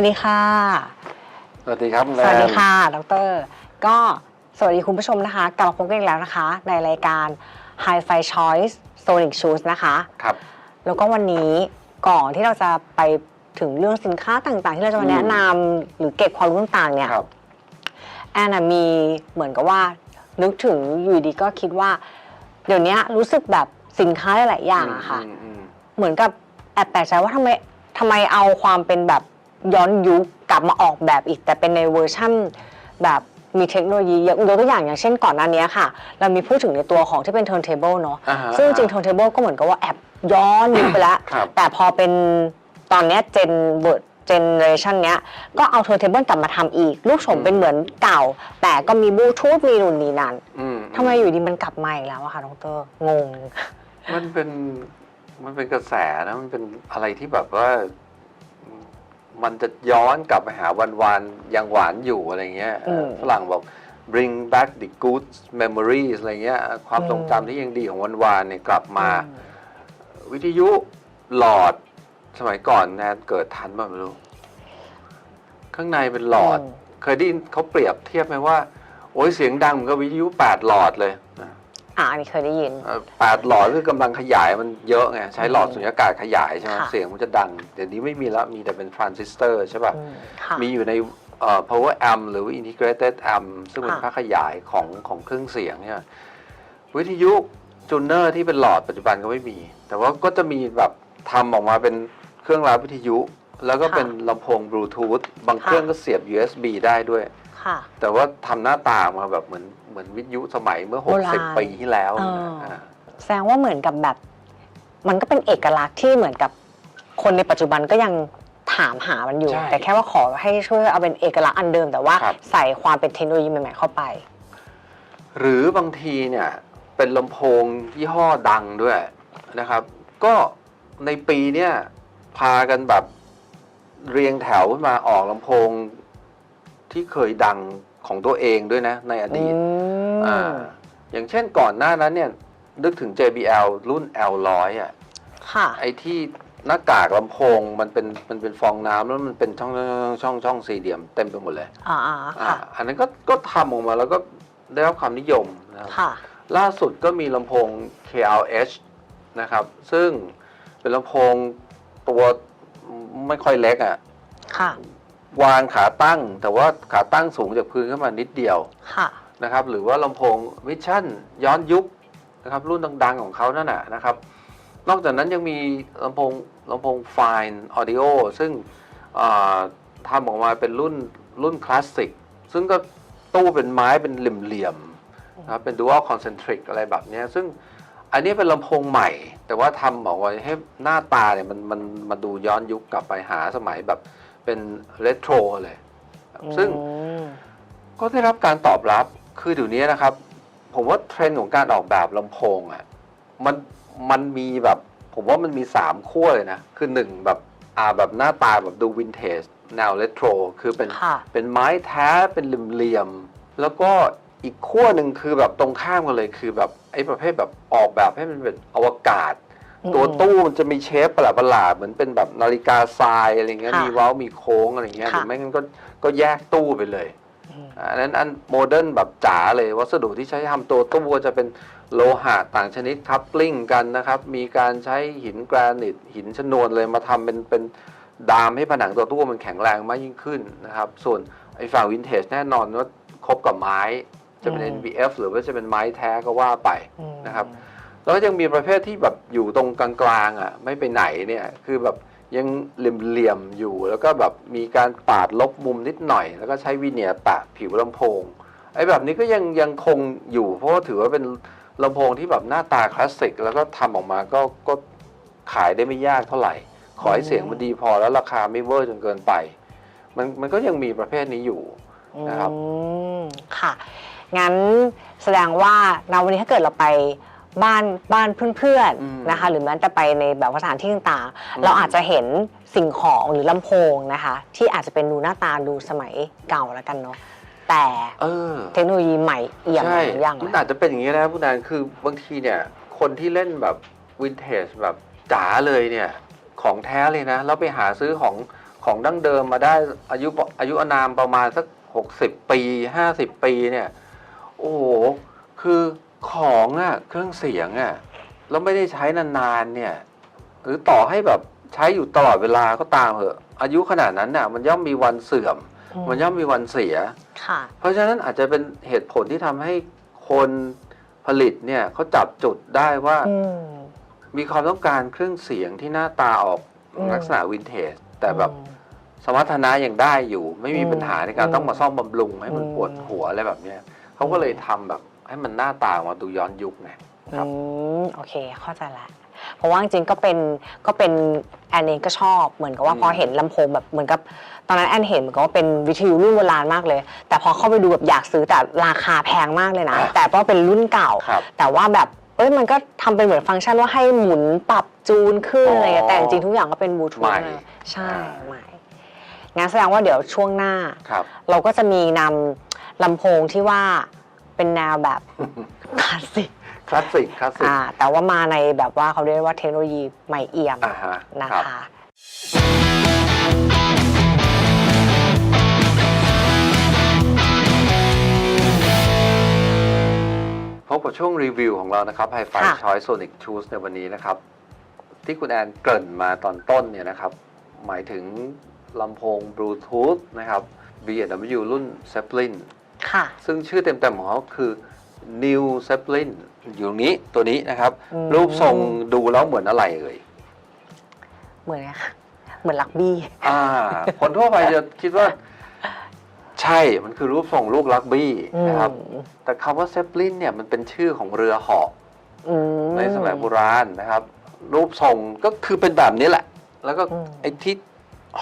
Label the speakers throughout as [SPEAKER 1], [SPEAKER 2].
[SPEAKER 1] สวัสดีค่ะ
[SPEAKER 2] สวัสดีครับคุณ
[SPEAKER 1] สวัสดี
[SPEAKER 2] แอม
[SPEAKER 1] ค่ะ ดร ก็สวัสดีคุณผู้ชมนะคะ กลับมาพบกันอีกแล้วนะคะ ในรายการ Hi-Fi Choice Sonic Shoes นะคะ
[SPEAKER 2] ครับ
[SPEAKER 1] แล้วก็วันนี้ก่อนที่เราจะไปถึงเรื่องสินค้าต่างๆ ที่เราจะมาแนะนำหรือเก็บความรู้ต่างๆ เนี่ย
[SPEAKER 2] ครับ
[SPEAKER 1] แอนนะมีเหมือนกับว่า นึกถึงอยู่ดีก็คิดว่า เดี๋ยวนี้รู้สึกแบบสินค้าหลายๆอย่างอะค่ะ
[SPEAKER 2] อืมอืม
[SPEAKER 1] เหมือนกับแอบแปลกใจว่าทำไมทำไมเอาความเป็นแบบ ย้อนยุคกลับมาออกแบบอีก แต่เป็นในเวอร์ชั่นแบบมีเทคโนโลยียกยกตัวอย่างอย่างเช่นก่อนหน้านี้ค่ะ เรามีพูดถึงในตัวของที่เป็น turntable เนอะ
[SPEAKER 2] อ่าฮะ
[SPEAKER 1] ซึ่งจริง turntable ก็เหมือนกับว่าแอบย้อนยุคไปแล้ว
[SPEAKER 2] ครับ
[SPEAKER 1] แต่พอเป็นตอนเนี้เจนเวิร์ดเจเนเรชันเนี้ยก็เอา turntable กลับมาทำอีกรูปโฉมเป็นเหมือนเก่า แต่ก็มีบลูทูธมีนู่นนี่นั่น
[SPEAKER 2] อืม
[SPEAKER 1] ทำไมอยู่ดีมันกลับมาอีกแล้วอะคะดรงง
[SPEAKER 2] มันเป็นมันเป็นกระแสนะมันเป็นอะไรที่แบบว่า มันจะย้อนกลับไปหาวันวานๆยังหวานอยู่อะไรเงี้ย
[SPEAKER 1] อืม
[SPEAKER 2] ฝรั่งบอก bring back the good memories อะไรเงี้ยความ
[SPEAKER 1] อืม
[SPEAKER 2] ทรงจำที่ยังดีของวันวานๆเนี่ยกลับมา
[SPEAKER 1] อืม
[SPEAKER 2] วิทยุหลอดสมัยก่อนแนนเกิดทันป่ะไม่รู้ ข้างในเป็นหลอด
[SPEAKER 1] อืม
[SPEAKER 2] เคยได้ยินเขาเปรียบเทียบไหมว่า โอ้ยเสียงดังเหมือนกับวิทยุแปดหลอดเลยนะ
[SPEAKER 1] อ่าอันนี้เคยได้ยิน
[SPEAKER 2] เอ่อแปดหลอดคือกำลังขยายมันเยอะไง ใช้หลอดสุญญากาศขยายใช่ไหม
[SPEAKER 1] ค่ะ
[SPEAKER 2] เสียงมันจะดัง เดี๋ยวนี้ไม่มีแล้ว มีแต่เป็นทรานซิสเตอร์ใช่ป่ะ
[SPEAKER 1] อืมค่ะ
[SPEAKER 2] มีอยู่ในเอ่อ power amp หรือว่า integrated amp ซึ่งเป็น
[SPEAKER 1] ค่ะ
[SPEAKER 2] ค่าขยายของของเครื่องเสียงเนี่ยวิทยุจูเนอร์ที่เป็นหลอดปัจจุบันก็ไม่มี แต่ว่าก็จะมีแบบทำออกมาเป็นเครื่องรับวิทยุ แล้วก็เป็นลำโพงบลูทูธบางเครื่องก็เสียบ USB ได้ด้วย
[SPEAKER 1] ค่ะ
[SPEAKER 2] แต่ว่าทำหน้าตามาแบบเหมือน เหมือนวิทยุสมัยเมื่อ
[SPEAKER 1] โบราณ
[SPEAKER 2] 60 ปีที่แล้ว
[SPEAKER 1] เออ
[SPEAKER 2] นะอ่า
[SPEAKER 1] แสดงว่าเหมือนกับแบบ มันก็เป็นเอกลักษณ์ที่เหมือนกับคนในปัจจุบันก็ยังถามหามันอยู่
[SPEAKER 2] ใช่
[SPEAKER 1] แต่แค่ว่าขอให้ช่วยเอาเป็นเอกลักษณ์อันเดิม แต่ว่า
[SPEAKER 2] ครับ
[SPEAKER 1] ใส่ความเป็นเทคโนโลยีใหม่ๆเข้าไป
[SPEAKER 2] หรือบางทีเนี่ยเป็นลำโพงยี่ห้อดังด้วยนะครับ ก็ในปีเนี่ยพากันแบบเรียงแถวขึ้นมาออกลำโพงที่เคยดัง ของตัวเองด้วยนะ ในอ
[SPEAKER 1] อื
[SPEAKER 2] ดีต
[SPEAKER 1] ม
[SPEAKER 2] อ่าอย่างเช่นก่อนหน้านั้นเนี่ยนึกถึง JBL รุ่น L100 อะ
[SPEAKER 1] ค่ะ
[SPEAKER 2] ไอ้ที่หน้ากากลำโพงมันเป็นมันเป็นฟองน้ำแล้วมันเป็นช่องช่องช่องช่องสี่เหลี่ยมเต็มไปหมดเลย
[SPEAKER 1] อ่าอ่า
[SPEAKER 2] อ่า
[SPEAKER 1] ค่ะ
[SPEAKER 2] อันนั้นก็ก็ทำออกมาแล้วก็ได้รับความนิยมนะครับ
[SPEAKER 1] ค่ะ
[SPEAKER 2] ล่าสุดก็มีลำโพง KLH นะครับ ซึ่งเป็นลำโพงตัวไม่ค่อยเล็กอะ่ะ
[SPEAKER 1] ค่ะ
[SPEAKER 2] วางขาตั้ง แต่ว่าขาตั้งสูงจากพื้นขึ้นมานิดเดียว
[SPEAKER 1] ค่ะ
[SPEAKER 2] นะครับ หรือว่าลำโพงวิชั่นย้อนยุคนะครับรุ่นดังๆของเขานั่นน่ะนะครับ นอกจากนั้นยังมีลำโพงลำโพง Fine Audio ซึ่งอ่าทำออกมาเป็นรุ่นรุ่นคลาสสิกซึ่งก็ตู้เป็นไม้เป็นเหลี่ยมๆนะครับเป็น dual concentric อะไรแบบเนี้ยซึ่งอันนี้เป็นลำโพงใหม่ แต่ว่าทำออกมาให้หน้าตาเนี่ยมันมันมาดูย้อนยุคกลับไปหาสมัยแบบ เป็นเรโทรเลย ซึ่ง
[SPEAKER 1] อืม
[SPEAKER 2] ก็ได้รับการตอบรับคือเดี๋ยวนี้นะครับ ผมว่าเทรนด์ของการออกแบบลำโพงอะมันมันมีแบบผมว่ามันมีสามขั้วเลยนะ คือหนึ่งแบบอ่าแบบหน้าตาแบบดูวินเทจแนวเรโทรคือเป็น
[SPEAKER 1] ค่ะ
[SPEAKER 2] เป็นไม้แท้เป็นเหลี่ยมๆแล้วก็อีกขั้วหนึ่งคือแบบตรงข้ามกันเลยคือแบบไอ้ประเภทแบบออกแบบให้มันเป็นอวกาศ ตัวตู้มันจะมีเชฟประหลาดๆเหมือนเป็นแบบนาฬิกาทรายอะไรเงี้ย
[SPEAKER 1] ค่ะ
[SPEAKER 2] มีเว้ามีโค้งอะไรเงี้ยห
[SPEAKER 1] ค่ะ
[SPEAKER 2] รือไม่งั้นก็ก็แยกตู้ไปเลย
[SPEAKER 1] อืม
[SPEAKER 2] อันนั้นอันโมเดิร์นแบบจ๋าเลยวัสดุที่ใช้ทำตัวตู้ก็จะเป็นโลหะต่างชนิดคัพกลิ้งกันนะครับ มีการใช้หินแกรนิตหินชนวนเลยมาทำเป็นเป็นดามให้ผนังตัวตู้มันแข็งแรงมากยิ่งขึ้นนะครับ ส่วนไอ้ฝั่งวินเทจแน่นอนว่าครบกับไม้จะเป็น
[SPEAKER 1] อืม
[SPEAKER 2] NBF หรือว่าจะเป็นไม้แท้ก็ว่าไป
[SPEAKER 1] อืม
[SPEAKER 2] นะครับ แล้วก็ยังมีประเภทที่แบบอยู่ตรงกลางๆอะไม่ไปไหนเนี่ยคือแบบยังเหลี่ยมๆอยู่ แล้วก็แบบมีการปาดลบมุมนิดหน่อย แล้วก็ใช้วีเนียปะผิวลำโพงไอ้แบบนี้ก็ยังยังคงอยู่ เพราะว่าถือว่าเป็นลำโพงที่แบบหน้าตาคลาสสิก แล้วก็ทำออกมาก็ก็ขายได้ไม่ยากเท่าไหร่ ขอให้เสียงมันดีพอแล้วราคาไม่เวอร์จนเกินไป มันมันก็ยังมีประเภทนี้อยู่นะครับ
[SPEAKER 1] อืมค่ะ งั้นแสดงว่าณวันนี้ถ้าเกิดเราไป บ้านบ้านเพื่อน
[SPEAKER 2] อืม
[SPEAKER 1] ๆนะคะ หรือแม้แต่ไปในแบบสถานที่ต่าง
[SPEAKER 2] อืม
[SPEAKER 1] ๆเราอาจจะเห็นสิ่งของหรือลำโพงนะคะ ที่อาจจะเป็นดูหน้าตาดูสมัยเก่าแล้วกันเนาะแต่
[SPEAKER 2] เออ
[SPEAKER 1] เทคโนโลยีใหม่เอี่ยม
[SPEAKER 2] ใช่
[SPEAKER 1] ทุกอย่าง
[SPEAKER 2] มัน
[SPEAKER 1] เลย
[SPEAKER 2] อาจจะเป็นอย่างนี้นะผู้นานคือบางทีเนี่ย คนที่เล่นแบบวินเทจแบบจ๋าเลยเนี่ย ของแท้เลยนะ แล้วไปหาซื้อของของดั้งเดิมมาได้อายุอายุอานามประมาณสักหกสิบปีห้าสิบปีเนี่ย โอ้โห คือ ของอะเครื่องเสียงอะแล้วไม่ได้ใช้นานๆเนี่ยหรือต่อให้แบบใช้อยู่ตลอดเวลาก็ตามเหอะ อายุขนาดนั้นน่ะ มันย่อมมีวันเสื่อม มันย่อมมีวันเสีย
[SPEAKER 1] ค่ะ
[SPEAKER 2] เพราะฉะนั้นอาจจะเป็นเหตุผลที่ทำให้คนผลิตเนี่ยเขาจับจุดได้ว่า
[SPEAKER 1] อืม
[SPEAKER 2] มีความต้องการเครื่องเสียงที่หน้าตาออก
[SPEAKER 1] อืม
[SPEAKER 2] ลักษณะวินเทจ แต่แบบ
[SPEAKER 1] อืม
[SPEAKER 2] สมรรถนะยังได้อยู่ ไม่มี
[SPEAKER 1] อืม
[SPEAKER 2] ปัญหาในการ
[SPEAKER 1] อืม
[SPEAKER 2] ต้องมาซ่อมบำรุงให้มัน
[SPEAKER 1] อืม
[SPEAKER 2] ปวดหัวอะไรแบบเนี้ยเขาก็เลยทำแบบ ให้มันหน้าตาออกมาดูย้อนยุคไงครับ
[SPEAKER 1] อืมโอเคเข้าใจละ เพราะว่าจริงๆก็เป็นก็เป็นแอนเองก็ชอบเหมือนกับว่าพอเห็นลำโพงแบบเหมือนกับตอนนั้นแอนเห็นเหมือนกับว่าเป็นวิทยุรุ่นโบราณมากเลย แต่พอเข้าไปดูแบบอยากซื้อแต่ราคาแพงมากเลยนะ แต่ว่าเป็นรุ่นเก่า
[SPEAKER 2] ครับ
[SPEAKER 1] แต่ว่าแบบเอ้ยมันก็ทำเป็นเหมือนฟังก์ชันว่าให้หมุนปรับจูนขึ้น
[SPEAKER 2] อ๋ออ
[SPEAKER 1] อะไรอย่างเงี้ยแต่จริงๆทุกอย่างก็เป็นบลูทู
[SPEAKER 2] ใหม่
[SPEAKER 1] ธเลยใช่
[SPEAKER 2] อ่า
[SPEAKER 1] ใหม่งั้นแสดงว่าเดี๋ยวช่วงหน้า
[SPEAKER 2] ครับ
[SPEAKER 1] เราก็จะมีนำลำโพงที่ว่า เป็นแนวแบบคลาสสิก
[SPEAKER 2] คลาสสิกคลาสสิก
[SPEAKER 1] อ่าแต่ว่ามาในแบบว่าเขาเรียกว่าเทคโนโลยีใหม่เอี่ยม
[SPEAKER 2] อ่าฮะ
[SPEAKER 1] นะครับ คะ
[SPEAKER 2] พบกับช่วงรีวิวของเรานะครับ Hi-Fi
[SPEAKER 1] ค่ะ
[SPEAKER 2] Choice Sonic Choose ในวันนี้นะครับ ที่คุณแอนเกริ่นมาตอนต้นเนี่ยนะครับ หมายถึงลำโพงบลูทูธนะครับ B&W รุ่น Zeppelin
[SPEAKER 1] ค่ะ
[SPEAKER 2] ซึ่งชื่อเต็มๆของเขาคือ New Zeppelin อยู่ตรงนี้ตัวนี้นะครับ
[SPEAKER 1] อืม
[SPEAKER 2] รูปทรงดูแล้วเหมือนอะไรเอ่ย
[SPEAKER 1] เหมือนไงคะเหมือนลักบี้
[SPEAKER 2] อ่า คนทั่วไปจะคิดว่า ใช่มันคือรูปทรงลูกลักบี้นะครับแต่คำว่า Zeppelin เนี่ยมันเป็นชื่อของเรือเหาะ
[SPEAKER 1] อืม
[SPEAKER 2] ในสมัยโบราณนะครับ รูปทรงก็คือเป็นแบบนี้แหละ แล้วก็
[SPEAKER 1] อืม
[SPEAKER 2] ไอ้ที่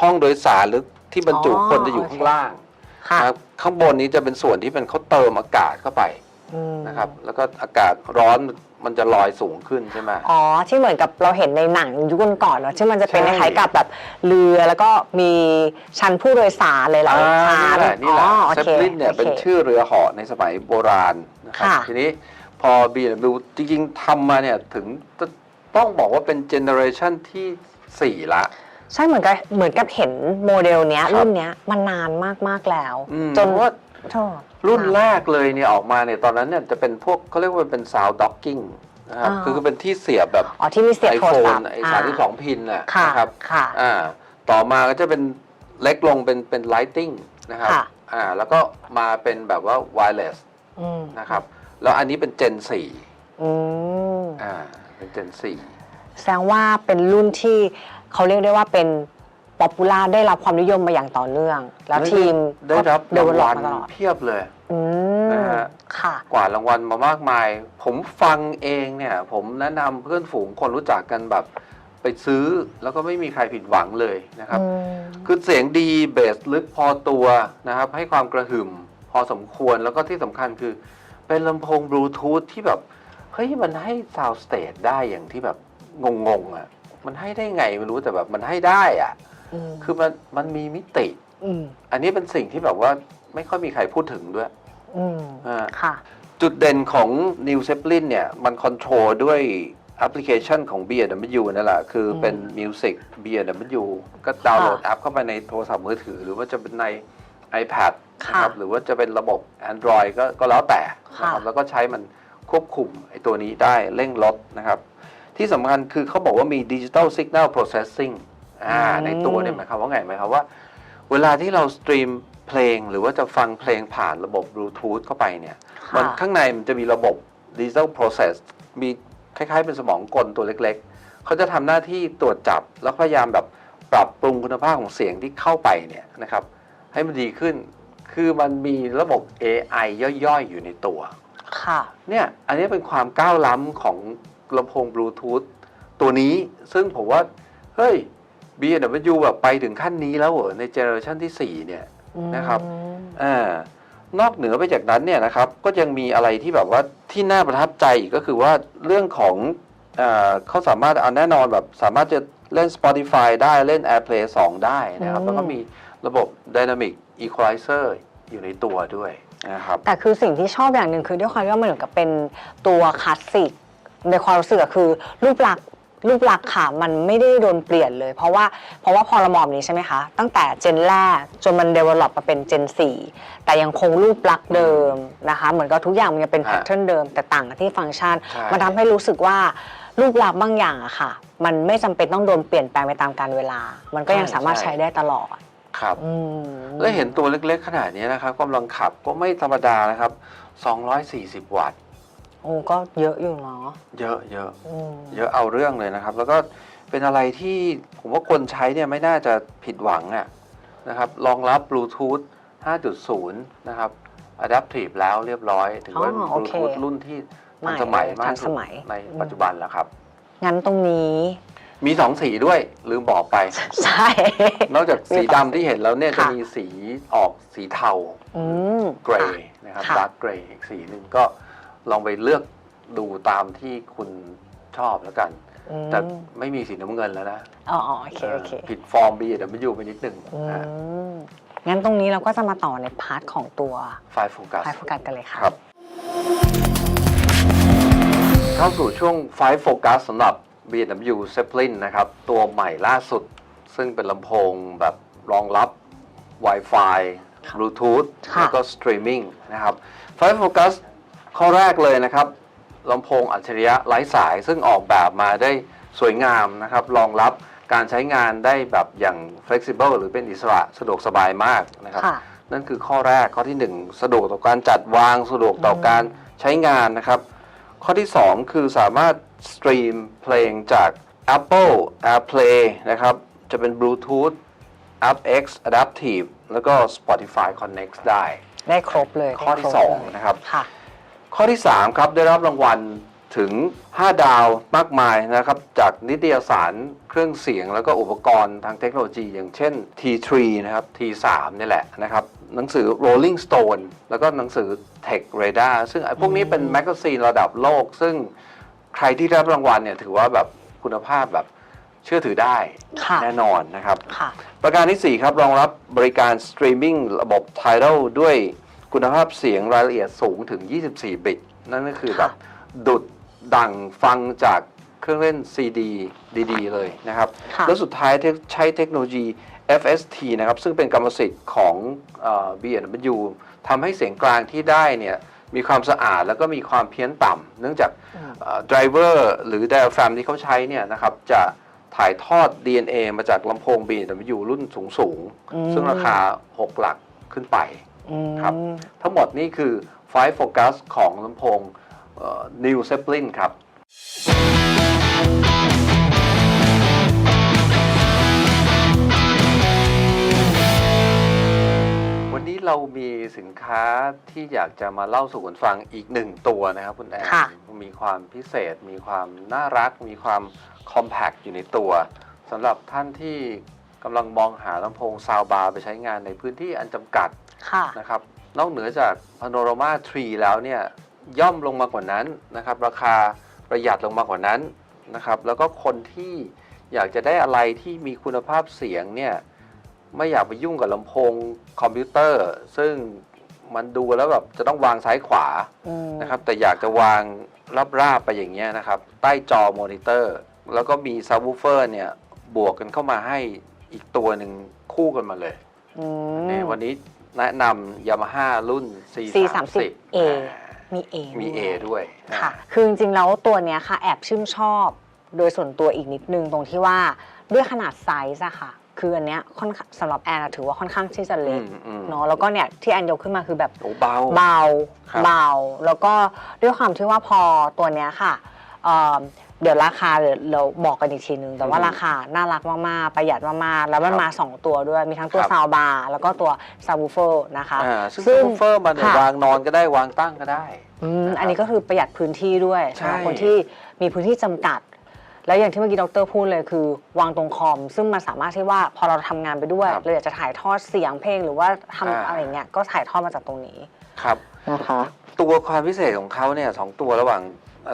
[SPEAKER 2] ห้องโดยสารหรือที่บรรจุ
[SPEAKER 1] อ๋อ
[SPEAKER 2] คนจะอยู่
[SPEAKER 1] โอเค
[SPEAKER 2] ข้างล่าง
[SPEAKER 1] ค่ะ
[SPEAKER 2] นะครับ ข้างบนนี้จะเป็นส่วนที่เป็นเขาเติมอากาศเข้าไป
[SPEAKER 1] อืม
[SPEAKER 2] นะครับแล้วก็อากาศร้อนมันจะลอยสูงขึ้นใช่ไหม
[SPEAKER 1] อ๋อ ที่เหมือนกับเราเห็นในหนังยุคก่อนๆเนาะที่มันจะเป็นค
[SPEAKER 2] ใช่
[SPEAKER 1] ล้ายๆกับแบบเรือแล้วก็มีชั้นผู้โดยสารเลยหลาย
[SPEAKER 2] อ่า
[SPEAKER 1] ชั้น
[SPEAKER 2] นี่แหละนี่แหละ
[SPEAKER 1] อ๋อโอ
[SPEAKER 2] เซ
[SPEAKER 1] เค
[SPEAKER 2] ปลินเนี่ย
[SPEAKER 1] โอค
[SPEAKER 2] เป็นชื่อเรือเหาะในสมัยโบราณนะครับ
[SPEAKER 1] ค่ะ
[SPEAKER 2] ทีนี้พอ B&W จริงๆทำมาเนี่ยถึงจะต้องบอกว่าเป็นเจเนอเรชันที่ 4 ละ
[SPEAKER 1] ใช่เหมือนกับเหมือนกับเห็นโมเดลเนี้ย
[SPEAKER 2] ครับ
[SPEAKER 1] รุ่นเนี้ยมันนานมากๆแล้ว
[SPEAKER 2] อืม
[SPEAKER 1] จน
[SPEAKER 2] เพราะว่า
[SPEAKER 1] โทษ
[SPEAKER 2] รุ่น
[SPEAKER 1] ค่ะ
[SPEAKER 2] แรกเลยเนี่ยออกมาเนี่ยตอนนั้นเนี่ยจะเป็นพวกเขาเรียกว่าเป็นซาวด็อกกิ้งนะครับ
[SPEAKER 1] อ่า
[SPEAKER 2] คือคือเป็นที่เสียบแบบ
[SPEAKER 1] อ๋อที่มีเสียบ
[SPEAKER 2] ไอ
[SPEAKER 1] โท
[SPEAKER 2] โฟ
[SPEAKER 1] รศั
[SPEAKER 2] น
[SPEAKER 1] พท์
[SPEAKER 2] ไอสามที่สองพินน่ะ
[SPEAKER 1] ค่ะ
[SPEAKER 2] นะครับ
[SPEAKER 1] ค่ะ
[SPEAKER 2] อ่าต่อมาก็จะเป็นเล็กลงเป็นเป็นไลติงนะครับ
[SPEAKER 1] ค่ะ
[SPEAKER 2] อ่าแล้วก็มาเป็นแบบว่าไวเลส
[SPEAKER 1] อืม
[SPEAKER 2] นะครับแล้วอันนี้เป็นเจน
[SPEAKER 1] อืม
[SPEAKER 2] 4อ่าเป็นเจน
[SPEAKER 1] แสดงว่าเป็นรุ่นที่ เขาเรียกได้ว่าเป็นป๊อปปูล่าได้รับความนิยมมาอย่างต่อเนื่อง
[SPEAKER 2] 4
[SPEAKER 1] แล้วทีม
[SPEAKER 2] ได้รับ
[SPEAKER 1] เด
[SPEAKER 2] ราง
[SPEAKER 1] เวลลอ
[SPEAKER 2] วั
[SPEAKER 1] ป
[SPEAKER 2] ล
[SPEAKER 1] มาตลอด
[SPEAKER 2] เพียบเลย
[SPEAKER 1] อืม
[SPEAKER 2] นะฮะ
[SPEAKER 1] ค่ะ
[SPEAKER 2] กว่ารางวัลมามากมาย ผมฟังเองเนี่ย ผมแนะนำเพื่อนฝูงคนรู้จักกันแบบไปซื้อแล้วก็ไม่มีใครผิดหวังเลยนะครับ
[SPEAKER 1] อืม
[SPEAKER 2] คือเสียงดีเบสลึกพอตัวนะครับ ให้ความกระหึ่มพอสมควรแล้วก็ที่สำคัญคือ เป็นลำโพงบลูทูธที่แบบ เฮ้ย มันให้ซาว d ์สเต e ได้อย่างที่แบบงงๆอะ มันให้ได้ไงไม่รู้แต่แบบมันให้ได้อะ
[SPEAKER 1] ม
[SPEAKER 2] คือมันมันมีมิติ
[SPEAKER 1] ม
[SPEAKER 2] อันนี้เป็นสิ่งที่แบบว่าไม่ค่อยมีใครพูดถึงด้วย
[SPEAKER 1] อืม
[SPEAKER 2] อ่า
[SPEAKER 1] ค่ะ
[SPEAKER 2] จุดเด่นของ New Zeppelin เนี่ย มันคอนโทรลด้วยแอปพลิเคชันของ B&W นั่นแหละ คืออ
[SPEAKER 1] ม
[SPEAKER 2] เป็น Music B&W ก็ดาวน์โหลดแอปเข้าไปในโทรศัพท์มือถือ หรือว่าจะเป็นใน iPad
[SPEAKER 1] ค่ะ
[SPEAKER 2] นะครับหรือว่าจะเป็นระบบ Android ก็ก็แล้วแต่นะครับ
[SPEAKER 1] ค่ะ
[SPEAKER 2] แล้วก็ใช้มันควบคุมไอ้ตัวนี้ได้เร่งลดนะครับ ที่สำคัญคือเขาบอกว่ามี Digital Signal Processing อ่าในตัวเนี่ยหมายความว่าไงหมายความว่า เวลาที่เราสตรีมเพลงหรือว่าจะฟังเพลงผ่านระบบบลูทูธเข้าไปเนี่ยมัน
[SPEAKER 1] ค่ะ
[SPEAKER 2] ข้างในมันจะมีระบบดิจิ t a ล process มีคล้ายๆ เป็นสมองกลตัวเล็กๆ เขาจะทำหน้าที่ตรวจจับแล้วพยายามแบบปรับปรุงคุณภาพของเสียงที่เข้าไปเนี่ยนะครับให้มันดีขึ้น คือมันมีระบบ AI ย่อยๆ อยู่ในตัว
[SPEAKER 1] ค่ะ
[SPEAKER 2] เนี่ย อันนี้เป็นความก้าวล้ำของ ลำโพงบลูทูธตัวนี้ซึ่งผมว่า เฮ้ย B&W แบบไปถึงขั้นนี้แล้วเหรอในเจเนอเรชันที่ 4 เนี่ยนะครับ
[SPEAKER 1] อืม
[SPEAKER 2] อ่านอกเหนือไปจากนั้นเนี่ยนะครับก็ยังมีอะไรที่แบบว่าที่น่าประทับใจอีกก็คือว่าเรื่องของเออเขาสามารถเอาแน่นอนแบบสามารถจะเล่น Spotify ได้เล่น AirPlay 2 ได้นะครับ
[SPEAKER 1] อืม
[SPEAKER 2] แล้วก็มีระบบ Dynamic Equalizer อยู่ในตัวด้วยนะครับ
[SPEAKER 1] แต่คือสิ่งที่ชอบอย่างหนึ่งคือด้วยความที่ว่ามันเหมือนกับเป็นตัวคลาสสิก ในความรู้สึกอะคือรูปลักษณ์รูปลักษณ์ค่ะมันไม่ได้โดนเปลี่ยนเลย เพราะว่าเพราะว่าพอเรามองแบบนี้ใช่ไหมคะ ตั้งแต่เจนแรกจนมัน develop มาเป็นเจน4แต่ยังคงรูปลักษณ์เดิมนะคะ เหมือนกับทุกอย่างมันยังเป็น
[SPEAKER 2] ฮะ
[SPEAKER 1] แพทเทิร์นเดิม แต่ต่างกันที่ฟังก์ชัน
[SPEAKER 2] ใช่
[SPEAKER 1] มันทำให้รู้สึกว่ารูปลักษณ์บางอย่างอะค่ะ มันไม่จำเป็นต้องโดนเปลี่ยนแปลงไปตามกาลเวลา มันก็ยังสามารถใช้ได้ตลอด
[SPEAKER 2] ครับ
[SPEAKER 1] อืม
[SPEAKER 2] แล้วเห็นตัวเล็กๆ ขนาดนี้นะครับกำลังขับก็ไม่ธรรมดานะครับ 240 วัตต์
[SPEAKER 1] โอ้ก็เยอะอยู่เนาะ
[SPEAKER 2] เยอะเยอะ
[SPEAKER 1] อืม
[SPEAKER 2] เยอะเอาเรื่องเลยนะครับ แล้วก็เป็นอะไรที่ผมว่าคนใช้เนี่ยไม่น่าจะผิดหวังอะนะครับรองรับบลูทูธ5.0 นะครับ Adaptive แล้วเรียบร้อย ถือว่า
[SPEAKER 1] อ๋อโอบ
[SPEAKER 2] ลู
[SPEAKER 1] เค
[SPEAKER 2] ทูธรุ่นที่ทันสมัยมาก
[SPEAKER 1] ทัน
[SPEAKER 2] ที่
[SPEAKER 1] ส
[SPEAKER 2] สุด
[SPEAKER 1] มัย
[SPEAKER 2] ใน
[SPEAKER 1] อืม
[SPEAKER 2] ปัจจุบันแล้วครับ
[SPEAKER 1] งั้นตรงนี้
[SPEAKER 2] มีสองสีด้วยลืมบอกไป
[SPEAKER 1] ใช่
[SPEAKER 2] นอกจากสีดำที่เห็นแล้วเนี่ยจะ
[SPEAKER 1] ค่ะ
[SPEAKER 2] มีสีออกสีเทา
[SPEAKER 1] อืม
[SPEAKER 2] เกร
[SPEAKER 1] ค่ะ
[SPEAKER 2] ย์นะครับ
[SPEAKER 1] ค่ะ
[SPEAKER 2] ดาร์กเกรย์อีกสีหนึ่งก็ ลองไปเลือกดูตามที่คุณชอบแล้วกัน
[SPEAKER 1] อืม
[SPEAKER 2] แต่ไม่มีสีน้ำเงินแล้วนะ
[SPEAKER 1] อ๋ออ๋อโอเค โอเค
[SPEAKER 2] ผิดฟอร์ม B เดี๋ยวมันอยู่ไปนิดหนึ่ง
[SPEAKER 1] อืมงั้นตรงนี้เราก็จะมาต่อในพาร์ทของตัว
[SPEAKER 2] ไฟโฟกัส
[SPEAKER 1] ไฟโฟกัสกันเลยค่ะ
[SPEAKER 2] ครับ เข้าสู่ช่วงไฟโฟกัสสำหรับ B&W Zeppelin นะครับ ตัวใหม่ล่าสุด ซึ่งเป็นลำโพงแบบรองรับ Wi-Fi
[SPEAKER 1] ค่ะ
[SPEAKER 2] Bluetooth
[SPEAKER 1] ค่ะ
[SPEAKER 2] แล้วก็สตรีมมิ่งนะครับไฟโฟกัส ข้อแรกเลยนะครับลำโพงอัจฉริยะไร้สายซึ่งออกแบบมาได้สวยงามนะครับรองรับการใช้งานได้แบบอย่าง flexible หรือเป็นอิสระสะดวกสบายมากนะครับ
[SPEAKER 1] ค่ะ
[SPEAKER 2] นั่นคือข้อแรกข้อที่1สะดวกต่อการจัดวางสะดวกต่อการใช้งานนะครับ ข้อที่2คือสามารถสตรีมเพลงจาก Apple AirPlay นะครับ จะเป็น Bluetooth aptX Adaptive แล้วก็ Spotify Connect ได้
[SPEAKER 1] ได้ครบเลย
[SPEAKER 2] ข้อที่
[SPEAKER 1] ได้ครบเลย
[SPEAKER 2] 2นะครับ
[SPEAKER 1] ค่ะ
[SPEAKER 2] ข้อที่ 3 ครับได้รับรางวัลถึง 5 ดาวมากมายนะครับจากนิตยสารเครื่องเสียงแล้วก็อุปกรณ์ทางเทคโนโลยี อย่างเช่น T3 นะครับ T3 นี่แหละนะครับหนังสือ Rolling Stone แล้วก็หนังสือ Tech Radar ซึ่งไอ้พวกนี้เป็นแมกกาซีนระดับโลก ซึ่งใครที่ได้รับรางวัลเนี่ยถือว่าแบบคุณภาพแบบเชื่อถือได้
[SPEAKER 1] ค่ะ
[SPEAKER 2] แน่นอนนะครับ
[SPEAKER 1] ค่ะ
[SPEAKER 2] ประการที่ 4 ครับรองรับบริการสตรีมมิ่งระบบ Tidal ด้วย คุณภาพเสียงรายละเอียดสูงถึง 24 บิต นั่นก็คือแบบดุดดังฟังจากเครื่องเล่น CD ดีๆ เลยนะครับ
[SPEAKER 1] ค่ะ
[SPEAKER 2] แล้วสุดท้ายใช้เทคโนโลยี FST นะครับ ซึ่งเป็นกรรมสิทธิ์ของเอ่อ B&W ทำให้เสียงกลางที่ได้เนี่ยมีความสะอาดแล้วก็มีความเพี้ยนต่ำเนื่องจาก
[SPEAKER 1] อืม
[SPEAKER 2] ไดรเวอร์หรือ diaphragm ที่เขาใช้เนี่ยนะครับจะถ่ายทอด DNA มาจากลำโพง B&W รุ่นสูง
[SPEAKER 1] อืม
[SPEAKER 2] ๆซึ่งราคา 6 หลักขึ้นไป
[SPEAKER 1] อืม
[SPEAKER 2] ครับ ทั้งหมดนี่คือ Five Focus ของลำโพงเอ่อ New Zeppelin ครับวันนี้เรามีสินค้าที่อยากจะมาเล่าสู่กันฟังอีกหนึ่งตัวนะครับคุณแอน
[SPEAKER 1] ค่ะ
[SPEAKER 2] มีความพิเศษ มีความน่ารัก มีความคอม p a c t อยู่ในตัวสำหรับท่านที่ กำลังมองหาลำโพงซาวบาร์ไปใช้งานในพื้นที่อันจำกัด
[SPEAKER 1] ค่ะ
[SPEAKER 2] นะครับ นอกเหนือจาก Panorama 3แล้วเนี่ยย่อมลงมากว่านั้นนะครับ ราคาประหยัดลงมากกว่านั้นนะครับ แล้วก็คนที่อยากจะได้อะไรที่มีคุณภาพเสียงเนี่ยไม่อยากไปยุ่งกับลำโพงคอมพิวเตอร์ ซึ่งมันดูแล้วแบบจะต้องวางซ้ายขวา
[SPEAKER 1] อืม
[SPEAKER 2] นะครับ แต่อยากจะวางราบๆไปอย่างเงี้ยนะครับ ใต้จอมอนิเตอร์ แล้วก็มีซับวูเฟอร์เนี่ยบวกกันเข้ามาให้ อีกตัวหนึ่งคู่กันมาเลย
[SPEAKER 1] อื
[SPEAKER 2] นี่
[SPEAKER 1] ม
[SPEAKER 2] วันนี้แนะนำยามาฮ่ารุ่น C30
[SPEAKER 1] C30A มี A
[SPEAKER 2] มี
[SPEAKER 1] ด้วย
[SPEAKER 2] A ด้วย
[SPEAKER 1] ค่ะ คือจริงๆแล้วตัวเนี้ยค่ะแอบชื่นชอบ โดยส่วนตัวอีกนิดนึงตรงที่ว่าด้วยขนาดไซส์อะค่ะ คืออันเนี้ยค่อนข้างสำหรับแอนอะถือว่าค่อนข้างที่จะ
[SPEAKER 2] อื
[SPEAKER 1] เล็ก
[SPEAKER 2] มอืม
[SPEAKER 1] เนาะแล้วก็เนี่ยที่แอนยกขึ้นมาคือแบบ
[SPEAKER 2] โอ้เบา
[SPEAKER 1] เบา
[SPEAKER 2] ครับ
[SPEAKER 1] เบาแล้วก็ด้วยความที่ว่าพอตัวเนี้ยค่ะเอ่อ เดี๋ยวราคาเดี๋ยวเราบอกกันอีกทีนึง แต่ว่าราคาน่ารักมากๆ ประหยัดมากๆ แล้วมันมา 2 ตัวด้วย มีทั้งตัวซาวบาร์แล้วก็ตัวซาบูเฟอร์นะคะ
[SPEAKER 2] อ่าซึ่งซับวูเฟอร์มันเนี่ย
[SPEAKER 1] ค่ะ
[SPEAKER 2] วางนอนก็ได้วางตั้งก็ได้
[SPEAKER 1] อืม
[SPEAKER 2] นะครับ
[SPEAKER 1] อันนี้ก็คือประหยัดพื้นที่ด้วย
[SPEAKER 2] ใช่
[SPEAKER 1] สำหรับคนที่มีพื้นที่จำกัด แล้วอย่างที่เมื่อกี้ดรพูดเลยคือ วางตรงคอม ซึ่งมันสามารถที่ว่าพอเราทำงานไปด้วย
[SPEAKER 2] ครับ
[SPEAKER 1] เราอยากจะถ่ายทอดเสียงเพลงหรือว่าทำ
[SPEAKER 2] อ่า
[SPEAKER 1] อะไรเงี้ยก็ถ่ายทอดมาจากตรงนี้
[SPEAKER 2] ครับ
[SPEAKER 1] นะคะ
[SPEAKER 2] ตัวความพิเศษของเขาเนี่ยสองตัวระหว่าง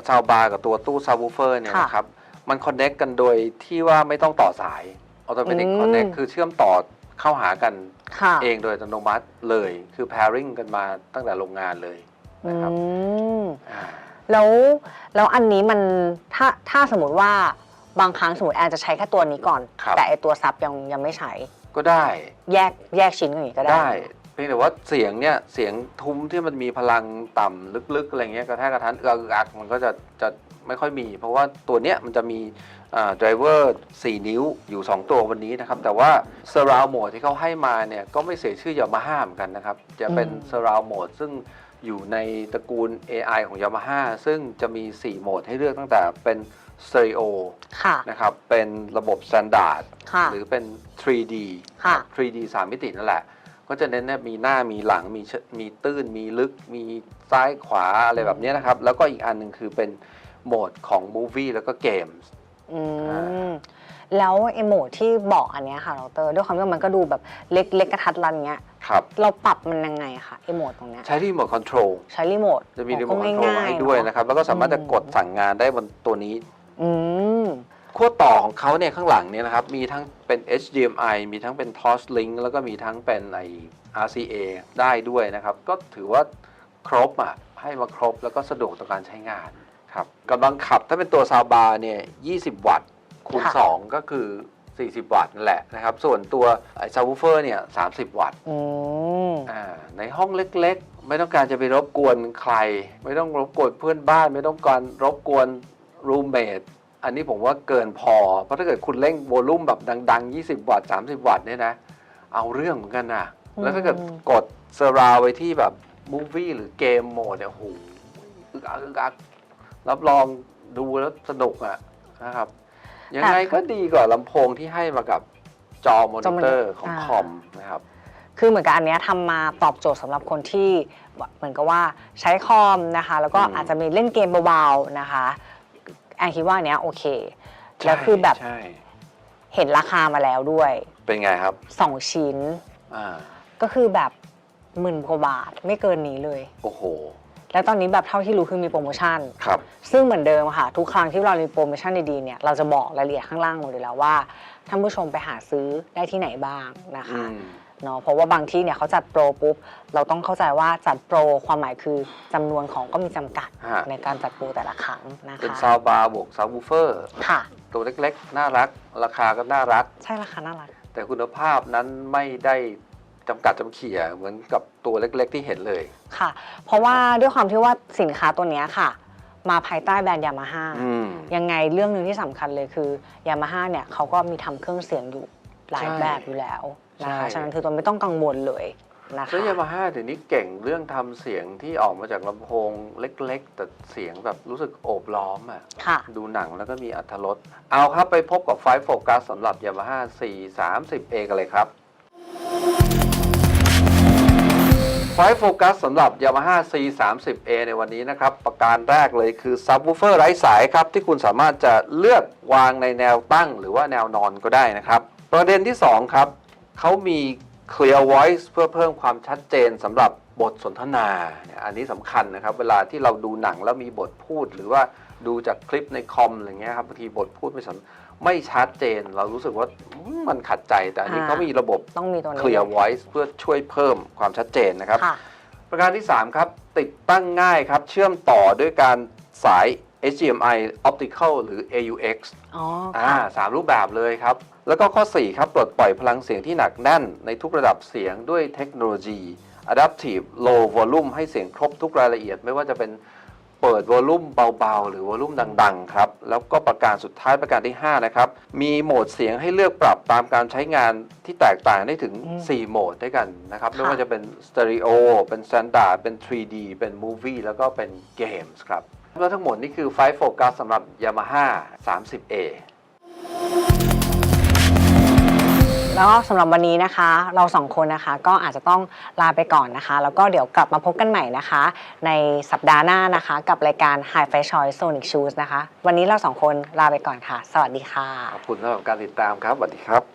[SPEAKER 2] ซาวบาร์กับตัวตู้ซับวูเฟอร์เนี่ย
[SPEAKER 1] ค่ะ
[SPEAKER 2] นะครับ มันคอนเน็กกันโดยที่ว่าไม่ต้องต่อสายออโตเมติก
[SPEAKER 1] อืม
[SPEAKER 2] คอนเน็กคือเชื่อมต่อเข้าหากัน
[SPEAKER 1] ค่ะ
[SPEAKER 2] เองโดยอัตโนมัติเลย คือ pairing กันมาตั้งแต่โรงงานเลย
[SPEAKER 1] อื
[SPEAKER 2] นะครับ
[SPEAKER 1] ม
[SPEAKER 2] อ่า
[SPEAKER 1] แล้วแล้วอันนี้มันถ้าถ้าสมมติว่าบางครั้งสมมติแอนจะใช้แค่ตัวนี้ก่อน
[SPEAKER 2] ครับ
[SPEAKER 1] แต่ไอตัวซับยังยังไม่ใช้
[SPEAKER 2] ก็ได้
[SPEAKER 1] แยกแยกชิ้นอย่างนี้ก็ได้
[SPEAKER 2] ได้ เพียงแต่ว่าเสียงเนี่ยเสียงทุ้มที่มันมีพลังต่ำลึกๆอะไรเงี้ยกระแทกกระทันเอือกอักมันก็จะจะไม่ค่อยมี เพราะว่าตัวเนี้ยมันจะมีไดรเวอร์4นิ้วอยู่ 2 ตัววันนี้นะครับ แต่ว่า Surround Mode ที่เขาให้มาเนี่ยก็ไม่เสียชื่อยามาฮ่าเหมือนกันนะครับ จะเป็น
[SPEAKER 1] อืม
[SPEAKER 2] Surround Mode ซึ่งอยู่ในตระกูล AI ของ Yamaha ซึ่งจะมี 4 โหมดให้เลือกตั้งแต่เป็น Stereo
[SPEAKER 1] ค่ะ
[SPEAKER 2] นะครับเป็นระบบ Standard
[SPEAKER 1] ค่ะ
[SPEAKER 2] หรือเป็น 3D
[SPEAKER 1] ค่ะ
[SPEAKER 2] 3D 3 มิตินั่นแหละ ก็จะเน้นเนี่ยมีหน้ามีหลังมีเชมีตื้นมีลึก มีซ้ายขวาอะไรแบบเนี้ยนะครับ แล้วก็อีกอันหนึ่งคือเป็นโหมดของ Movie แล้วก็เกมส์
[SPEAKER 1] อืมแล้วไอโหมดที่บอกอันเนี้ยค่ะดรด้วยความที่ว่ามันก็ดูแบบเล็กเล็กกระทัดรัดเงี้ย
[SPEAKER 2] ครับ
[SPEAKER 1] เราปรับมันยังไงคะไอโหมดตรงเนี้ย
[SPEAKER 2] ใช้ที่โหมดคอนโทรล
[SPEAKER 1] ใช้รีโมท
[SPEAKER 2] จะมี
[SPEAKER 1] อ๋อ
[SPEAKER 2] รีโม
[SPEAKER 1] ก็
[SPEAKER 2] ทคอนโทรล
[SPEAKER 1] ง่ายๆ
[SPEAKER 2] ให้ด้วย
[SPEAKER 1] เอ
[SPEAKER 2] นะครับ แล้วก็สามารถจะกดสั่งงานได้บนตัวนี้
[SPEAKER 1] อืม
[SPEAKER 2] ขั้วต่อของเขาเนี่ยข้างหลังเนี่ยนะครับมีทั้งเป็น HDMI มีทั้งเป็น Toslink แล้วก็มีทั้งเป็นไอ RCA ได้ด้วยนะครับ ก็ถือว่าครบอะให้มาครบแล้วก็สะดวกต่อการใช้งานครับกำลังขับถ้าเป็นตัวซาวบาร์เนี่ย 20 วัตต์คูณ
[SPEAKER 1] ค่ะ
[SPEAKER 2] 2 ก็คือ 40 วัตต์นั่นแหละนะครับ ส่วนตัวไอ้ซาววูเฟอร์เนี่ย 30 วัตต์
[SPEAKER 1] อืม
[SPEAKER 2] อ่าในห้องเล็กๆ ไม่ต้องการจะไปรบกวนใคร ไม่ต้องรบกวนเพื่อนบ้าน ไม่ต้องการรบกวนรูมเมท อันนี้ผมว่าเกินพอ เพราะถ้าเกิดคุณเร่งโวลูมแบบดัง ๆ 20 วัตต์ 30 วัตต์เนี่ยนะ เอาเรื่องเหมือนกันนะ
[SPEAKER 1] อืม
[SPEAKER 2] แล้วถ้าเกิดกดเซอร์ราวไว้ที่แบบมูฟวี่หรือเกมโหมดเนี่ยโอ้โหอึกอักอึกอักรับรองดูแล้วสนุกอะนะครับ ยังไงก็ดีกว่าลำโพงที่ให้มากับจอมอนิเตอร์ของคอมนะครับ
[SPEAKER 1] คือเหมือนกับอันเนี้ยทำมาตอบโจทย์สำหรับคนที่เหมือนกับว่าใช้คอมนะคะ แล้วก็
[SPEAKER 2] อืม
[SPEAKER 1] อาจจะมีเล่นเกมเบาๆนะคะ แอนคิดว่าอันเนี้ยโอเคแล้วคือแบบ
[SPEAKER 2] ใช่
[SPEAKER 1] เห็นราคามาแล้วด้วย
[SPEAKER 2] เป็นไงครับ
[SPEAKER 1] 2ชิ้น
[SPEAKER 2] อ่า
[SPEAKER 1] ก็คือแบบหมื่นกว่าบาทไม่เกินนี้เลย
[SPEAKER 2] โอ้โห
[SPEAKER 1] แล้วตอนนี้แบบเท่าที่รู้คือมีโปรโมชั่น
[SPEAKER 2] ครับ
[SPEAKER 1] ซึ่งเหมือนเดิมค่ะ ทุกครั้งที่เรามีโปรโมชั่นดีๆเนี่ยเราจะบอกรายละเอียดข้างล่างหมดอยู่แล้วว่าท่านผู้ชมไปหาซื้อได้ที่ไหนบ้างนะ
[SPEAKER 2] อื
[SPEAKER 1] คะ
[SPEAKER 2] ม
[SPEAKER 1] เนาะเพราะว่าบางที่เนี่ยเขาจัดโปรปุ๊บเราต้องเข้าใจว่าจัดโปรความหมายคือจำนวนของก็มีจำกัด
[SPEAKER 2] ฮะ
[SPEAKER 1] ในการจัดโปรแต่ละครั้งนะ
[SPEAKER 2] เป็น
[SPEAKER 1] คะ
[SPEAKER 2] ซาวบาร์บวกซาววูเฟอร์
[SPEAKER 1] ค่ะ
[SPEAKER 2] ตัวเล็กๆ น่ารัก ราคาก็น่ารัก
[SPEAKER 1] ใช่ราคาน่ารัก
[SPEAKER 2] แต่คุณภาพนั้นไม่ได้จำกัดจำเขี่ยเหมือนกับตัวเล็กๆ ที่เห็นเลย
[SPEAKER 1] ค่ะ เพราะว่าด้วยความที่ว่าสินค้าตัวเนี้ยค่ะ มาภายใต้แบรนด์ยามาฮ่า
[SPEAKER 2] อืม
[SPEAKER 1] ยังไงเรื่องหนึ่งที่สำคัญเลยคือยามาฮ่าเนี่ยเขาก็มีทำเครื่องเสียงอยู่ หลาย
[SPEAKER 2] ใช่
[SPEAKER 1] แบบอยู่แล้วนะคะ
[SPEAKER 2] ใช่
[SPEAKER 1] ฉะนั้นคือตัวไม่ต้องกังวลเลยนะคะ
[SPEAKER 2] แล้วยามาฮ่าเดี๋ยวนี้เก่งเรื่องทำเสียงที่ออกมาจากลำโพงเล็ก ๆ แต่เสียงแบบรู้สึกโอบล้อมอะ
[SPEAKER 1] ค่ะ
[SPEAKER 2] ดูหนังแล้วก็มีอัธรสเอาครับไปพบกับไฟโฟกัสสำหรับ Yamaha C 3 0 A กันเลยครับไฟโฟกัสสำหรับ Yamaha C 3 0 A ในวันนี้นะครับ ประการแรกเลยคือ Subwoofer ไร้สายครับ ที่คุณสามารถจะเลือกวางในแนวตั้งหรือว่าแนวนอนก็ได้นะครับ ประเด็นที่ 2 ครับ เขามี Clear Voice เพื่อเพิ่มความชัดเจนสำหรับบทสนทนาเนี่ยอันนี้สำคัญนะครับ เวลาที่เราดูหนังแล้วมีบทพูด หรือว่าดูจากคลิปในคอมอะไรเงี้ยครับบางทีบทพูดไม่สนไม่ชัดเจน เรารู้สึกว่าอืมมันขัดใจแต่อันนี้
[SPEAKER 1] อ่า
[SPEAKER 2] เขามีระบบ
[SPEAKER 1] ต้องมีตัวนี้
[SPEAKER 2] Clear Voice เพื่อช่วยเพิ่มความชัดเจนนะครับ
[SPEAKER 1] ค่ะ
[SPEAKER 2] ประการที่ 3 ครับ ติดตั้งง่ายครับ เชื่อมต่อด้วยการสาย HDMI Optical หรือ AUX
[SPEAKER 1] อ๋อ
[SPEAKER 2] อ่า
[SPEAKER 1] ค่ะ
[SPEAKER 2] สามรูปแบบเลยครับ แล้วก็ข้อ 4 ครับปลดปล่อยพลังเสียงที่หนักแน่นในทุกระดับเสียงด้วยเทคโนโลยี Adaptive Low Volume ให้เสียงครบทุกรายละเอียด ไม่ว่าจะเป็นเปิดวอลลุ่มเบาๆ หรือวอลลุ่มดัง ๆ ครับ แล้วก็ประการสุดท้ายประการที่ 5 นะครับ มีโหมดเสียงให้เลือกปรับตามการใช้งานที่แตกต่างได้ถึง
[SPEAKER 1] อืม
[SPEAKER 2] 4โหมดด้วยกันนะครับ ไม่
[SPEAKER 1] ค่ะ
[SPEAKER 2] ว่าจะเป็นสเตอริโอเป็น s แ a นดาร์ดเป็น 3D เป็น Movie แล้วก็เป็นเกมส์ครับแล้วทั้งหมดนี่คือไฟโฟกัสสำหรับ Yamaha 30A
[SPEAKER 1] แล้วก็สำหรับวันนี้นะคะ เราสองคนนะคะก็อาจจะต้องลาไปก่อนนะคะ แล้วก็เดี๋ยวกลับมาพบกันใหม่นะคะ ในสัปดาห์หน้านะคะ กับรายการ High Fashion Choice Sonic Shoes นะคะ วันนี้เราสองคนลาไปก่อนค่ะ สวัสดีค่ะ
[SPEAKER 2] ขอบคุณสำหรับการติดตามครับสวัสดีครับ